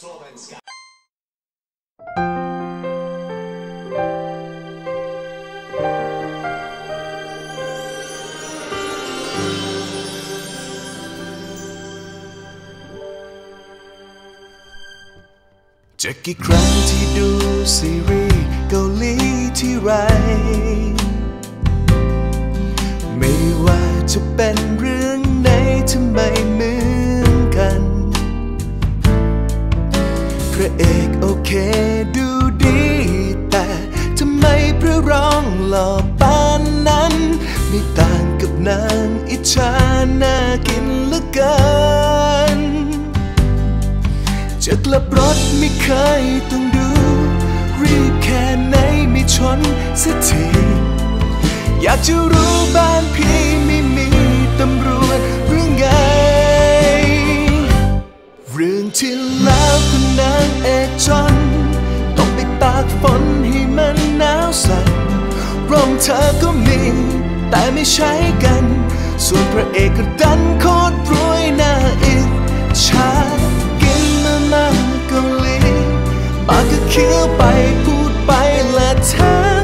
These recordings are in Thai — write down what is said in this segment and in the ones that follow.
Słowenska. j จะกี่ครั้งที่ดูซีรีส์เกาหลีที่ไร ไม่ว่าจะเป็น น เอกโอเคดูดี แต่ทำไมพระรองหล่อปานนั้น ไม่ต่างกับนางอิจฉาน่ากินเหลือเกินจะกลับรถไม่เคยต้องดู รีบแค่ไหนไม่ชนสักทีอยากจะรู้บ้านพี่ เธอก็มี แต่ไม่ใช้กัน ส่วนพระเอกก็ดันโคตรรวยน่าอิจฉากินมาม่าเกาหลีปากก็เคี้ยวไปพูดไปและเธอ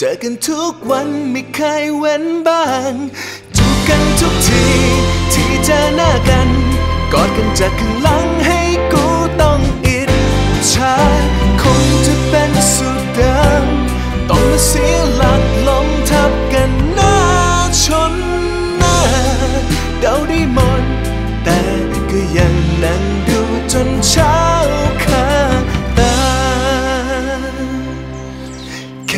เจอกันทุกวันไม่เคยเว้นบ้างจูบกันทุกที ที่เจอหน้ากัน กอดกันจากข้างหลังให้กูต้องอิจฉาคงจะเป็นสุดเดิมต้องมาเสียหลักล้มทับกันหน้าชนหน้าเดาได้หมดแต่ก็ยังนั่งดูจนเช้า ค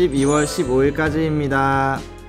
12월 15일까지입니다.